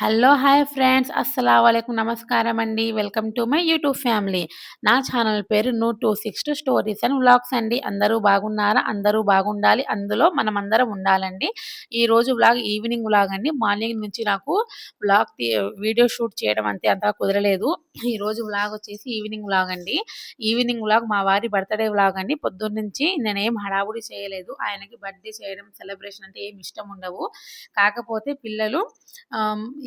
Hello hi friends. అస్సలం వాలేకుం నమస్కారం అండి welcome to my YouTube family. నా ఛానల్ పేరు new two six stories and vlogs అండి. అందరూ బాగున్నారా? అందరూ బాగుండాలి. అందులో మనం అందరం ఉండాలండి. ఈ రోజు వ్లాగ్ ఈవినింగ్ వ్లాగ్ అండి. మార్నింగ్ నుంచి నాకు వ్లాగ్ వీడియో షూట్ చేయడం అంతే అంతా కుదరలేదు. ఈ రోజు వ్లాగ్ వచ్చేసి ఈవినింగ్ వ్లాగ్ అండి. ఈవినింగ్ వ్లాగ్ మా వారి బర్త్డే వ్లాగ్ అండి. పొద్దున్న నుంచి నేనేం హడావుడి చేయలేదు. ఆయనకి బర్త్డే చేయడం సెలబ్రేషన్ అంటే ఏం ఇష్టం ఉండవు. కాకపోతే పిల్లలు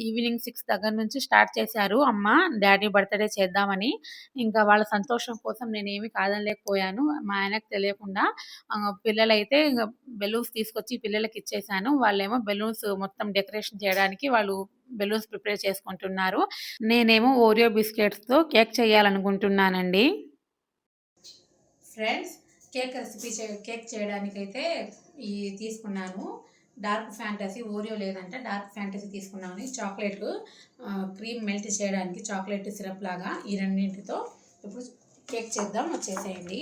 ఈవినింగ్ సిక్స్ దగ్గర నుంచి స్టార్ట్ చేశారు. అమ్మ డాడీ బర్త్డే చేద్దామని. ఇంకా వాళ్ళ సంతోషం కోసం నేను ఏమి కాదనలేకపోయాను. మా ఆయనకు తెలియకుండా పిల్లలైతే పిల్లలైతే బెలూన్స్ తీసుకొచ్చి పిల్లలకి ఇచ్చేసాను వాళ్ళేమో బెలూన్స్ మొత్తం డెకరేషన్ చేయడానికి వాళ్ళు బెలూన్స్ ప్రిపేర్ చేసుకుంటున్నారు. నేనేమో ఓరియో బిస్కెట్స్తో కేక్ చేయాలనుకుంటున్నానండి. ఫ్రెండ్స్ కేక్ రెసిపీ చే కేక్ చేయడానికైతే ఈ తీసుకున్నాను. డార్క్ ఫ్యాంటసీ ఓరియో లేదంటే. డార్క్ ఫ్యాంటసీ తీసుకున్నామని చాక్లెట్ క్రీమ్ మెల్ట్ చేయడానికి చాక్లెట్ సిరప్ లాగా ఈ రెండింటితో ఇప్పుడు కేక్ చేద్దాం. వచ్చేసేయండి.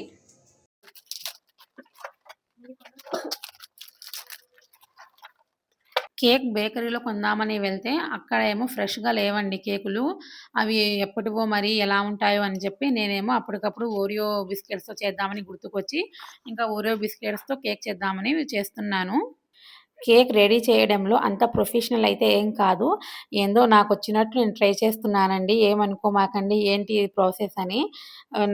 కేక్ బేకరీలో కొందామని వెళ్తే అక్కడ ఏమో ఫ్రెష్గా లేవండి కేకులు. అవి ఎప్పటివో మరి ఎలా ఉంటాయో అని చెప్పి నేనేమో అప్పటికప్పుడు ఓరియో బిస్కెట్స్తో చేద్దామని గుర్తుకొచ్చి ఇంకా ఓరియో బిస్కెట్స్తో కేక్ చేద్దామని చేస్తున్నాను. కేక్ రెడీ చేయడంలో అంత ప్రొఫెషనల్ అయితే ఏం కాదు. ఏందో నాకు వచ్చినట్టు నేను ట్రై చేస్తున్నానండి. ఏమనుకోమాకండి ఏంటి ప్రాసెస్ అని.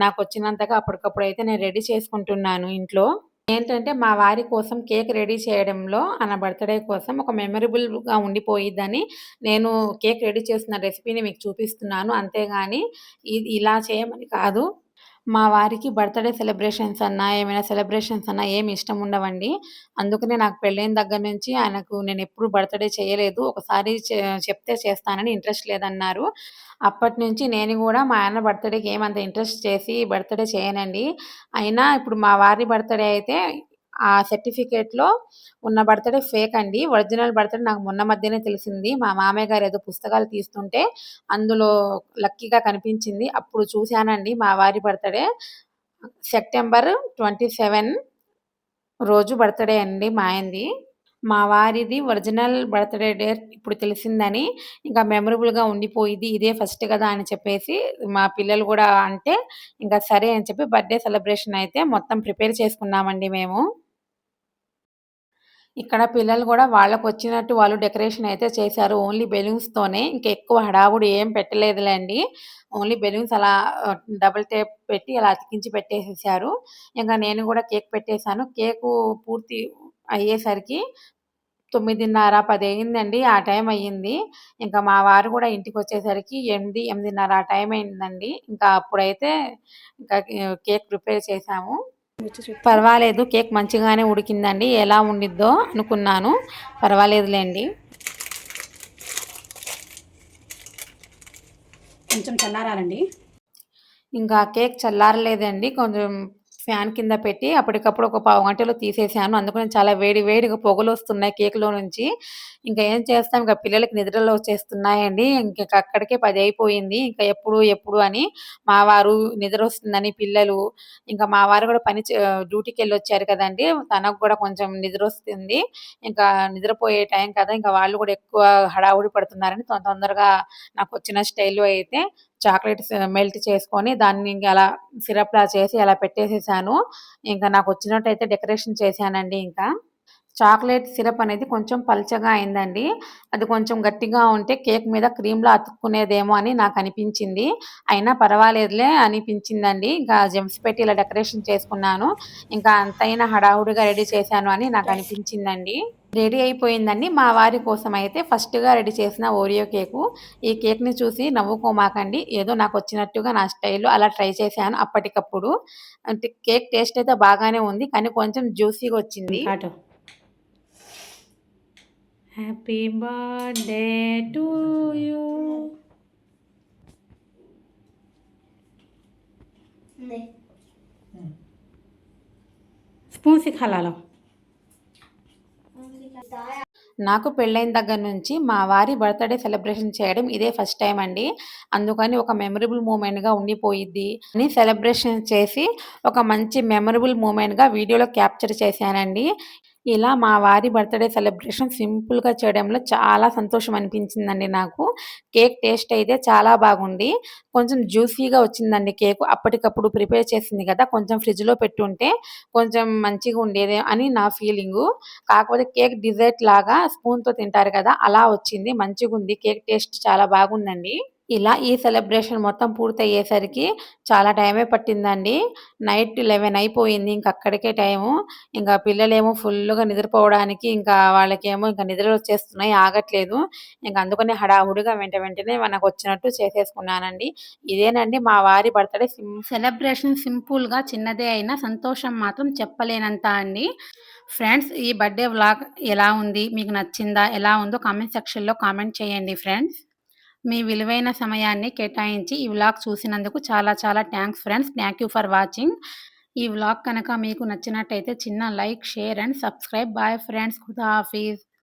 నాకు వచ్చినంతగా అప్పటికప్పుడు అయితే నేను రెడీ చేసుకుంటున్నాను ఇంట్లో. ఏంటంటే మా వారి కోసం కేక్ రెడీ చేయడంలో ఆయన బర్త్డే కోసం ఒక మెమరబుల్గా ఉండిపోయిద్దని నేను కేక్ రెడీ చేస్తున్న రెసిపీని మీకు చూపిస్తున్నాను. అంతేగాని ఇది ఇలా చేయమని కాదు. మా వారికి బర్త్డే సెలబ్రేషన్స్ అన్నా ఏమైనా సెలబ్రేషన్స్ అన్నా ఏమి ఇష్టం ఉండవండి. అందుకనే నాకు పెళ్ళైన దగ్గర నుంచి ఆయనకు నేను ఎప్పుడు బర్త్డే చేయలేదు. ఒకసారి చెప్తే చేస్తానని ఇంట్రెస్ట్ లేదన్నారు. అప్పటి నుంచి నేను కూడా మా ఆయన బర్త్డేకి ఏమంత ఇంట్రెస్ట్ చేసి బర్త్డే చేయనండి. అయినా ఇప్పుడు మా వారి బర్త్డే అయితే ఆ సర్టిఫికేట్లో ఉన్న బర్త్డే ఫేక్ అండి. ఒరిజినల్ బర్త్డే నాకు మొన్న మధ్యనే తెలిసింది. మా మామయ్య గారు ఏదో పుస్తకాలు తీస్తుంటే అందులో లక్కీగా కనిపించింది. అప్పుడు చూశానండి మా వారి బర్త్డే. సెప్టెంబర్ ట్వంటీ సెవెన్ రోజు బర్త్డే అండి మా ఆయనది మా వారిది ఒరిజినల్ బర్త్డే డేట్ ఇప్పుడు తెలిసిందని ఇంకా మెమరబుల్గా ఉండిపోయింది. ఇదే ఫస్ట్ కదా అని చెప్పేసి మా పిల్లలు కూడా అంటే ఇంకా సరే అని చెప్పి బర్త్డే సెలబ్రేషన్ అయితే మొత్తం ప్రిపేర్ చేసుకున్నామండి మేము. ఇక్కడ పిల్లలు కూడా వాళ్ళకి వచ్చినట్టు వాళ్ళు డెకరేషన్ అయితే చేశారు. ఓన్లీ బెలూన్స్తోనే ఇంకా ఎక్కువ హడావుడి ఏం పెట్టలేదులేండి. ఓన్లీ బెలూన్స్ అలా డబుల్ టేప్ పెట్టి అలా అతికించి పెట్టేసేసారు. ఇంకా నేను కూడా కేక్ పెట్టేశాను. కేకు పూర్తి అయ్యేసరికి తొమ్మిదిన్నర పది అయ్యిందండి ఆ టైం అయ్యింది. ఇంకా మా వారు కూడా ఇంటికి వచ్చేసరికి ఎనిమిది ఎనిమిదిన్నర ఆ టైం అయిందండి. ఇంకా అప్పుడైతే ఇంకా కేక్ ప్రిపేర్ చేశాము. పర్వాలేదు కేక్ మంచిగానే ఉడికిందండి. ఎలా ఉండిద్దో అనుకున్నాను. పర్వాలేదులేండి. కొంచెం చల్లారాలండి. ఇంకా కేక్ చల్లారలేదండి. కొంచెం ఫ్యాన్ కింద పెట్టి అప్పటికప్పుడు ఒక పావు గంటలో తీసేసాను. అందుకని చాలా వేడి వేడిగా పొగలు వస్తున్నాయి కేక్లో నుంచి. ఇంకా ఏం చేస్తాం? ఇంకా పిల్లలకి నిద్రలో వచ్చేస్తున్నాయండి. ఇంకా అక్కడికే పది అయిపోయింది. ఇంకా ఎప్పుడు ఎప్పుడు అని మా వారు నిద్ర వస్తుందని పిల్లలు ఇంకా మా వారు కూడా పని చే- డ్యూటీకి వెళ్ళి వచ్చారు కదండి. తనకు కూడా కొంచెం నిద్ర వస్తుంది. ఇంకా నిద్రపోయే టైం కదా. ఇంకా వాళ్ళు కూడా ఎక్కువ హడావుడి పడుతున్నారని తొందర తొందరగా నాకు వచ్చిన స్టైల్లో అయితే చాక్లెట్స్ మెల్ట్ చేసుకొని దాన్ని ఇంకా అలా సిరప్లా చేసి అలా పెట్టేసేసాను. ఇంకా నాకు వచ్చినట్టయితే డెకరేషన్ చేశానండి ఇంకా. చాక్లెట్ సిరప్ అనేది కొంచెం పల్చగా అయిందండి. అది కొంచెం గట్టిగా ఉంటే కేక్ మీద క్రీమ్లో అతుక్కునేదేమో అని నాకు అనిపించింది. అయినా పర్వాలేదులే అనిపించిందండి. ఇంకా జెమ్స్ పెట్టి ఇలా డెకరేషన్ చేసుకున్నాను. ఇంకా అంతైనా హడావుడిగా రెడీ చేశాను అని నాకు అనిపించిందండి. రెడీ అయిపోయిందండి. మా వారి కోసం అయితే ఫస్ట్గా రెడీ చేసిన ఓరియో కేకు. ఈ కేక్ని చూసి నవ్వుకోమాకండి. ఏదో నాకు వచ్చినట్టుగా నా స్టైల్లో అలా ట్రై చేశాను అప్పటికప్పుడు. అంటే కేక్ టేస్ట్ అయితే బాగానే ఉంది కానీ కొంచెం జ్యూసీగా వచ్చింది. Happy birthday to you. Spoon సిక్కాలలో నాకు పెళ్ళైన దగ్గర నుంచి మా వారి బర్త్డే సెలబ్రేషన్ చేయడం ఇదే ఫస్ట్ టైం అండి. అందుకని ఒక మెమరబుల్ మూమెంట్గా ఉండిపోయిద్ది అని సెలబ్రేషన్ చేసి ఒక మంచి మెమరబుల్ మూమెంట్గా వీడియోలో క్యాప్చర్ చేశానండి. ఇలా మా వారి బర్త్‌డే సెలబ్రేషన్ సింపుల్‌గా చేయడంలో చాలా సంతోషం అనిపించిందండి నాకు. కేక్ టేస్ట్ అయితే చాలా బాగుంది. కొంచెం జ్యూసీగా వచ్చిందండి కేక్ అప్పటికప్పుడు ప్రిపేర్ చేసింది కదా! కొంచెం ఫ్రిడ్జ్‌లో పెట్టుంటే కొంచెం మంచిగా ఉండేది అని నా ఫీలింగు. కాకపోతే కేక్ డిజర్ట్ లాగా స్పూన్‌తో తింటారు కదా! అలా వచ్చింది. మంచిగా ఉంది కేక్ టేస్ట్ చాలా బాగుందండి. ఇలా ఈ సెలబ్రేషన్ మొత్తం పూర్తయ్యేసరికి చాలా టైమే పట్టిందండి. నైట్ 11 అయిపోయింది. ఇంక అక్కడికే టైము. ఇంకా పిల్లలేమో ఫుల్గా నిద్రపోవడానికి ఇంకా వాళ్ళకేమో ఇంకా నిద్రలు వచ్చేస్తున్నాయి ఆగట్లేదు. ఇంకా అందుకనే హడావుడిగా వెంట వెంటనే మనకు వచ్చినట్టు చేసేసుకున్నానండి. ఇదేనండి మా వారి బర్త్‌డే సెలబ్రేషన్ సింపుల్‌గా చిన్నదే అయినా సంతోషం మాత్రం చెప్పలేనంత అండి. ఫ్రెండ్స్ ఈ బర్త్‌డే వ్లాగ్ ఎలా ఉంది? మీకు నచ్చిందా? ఎలా ఉందో కామెంట్ సెక్షన్‌లో కామెంట్ చేయండి ఫ్రెండ్స్. మీ విలువైన సమయాన్ని కేటాయించి ఈ వ్లాగ్ చూసినందుకు చాలా చాలా thanks friends. Thank you for watching. ఈ వ్లాగ్ కనుక మీకు నచ్చినట్టయితే చిన్న like, share and subscribe. Bye friends. Office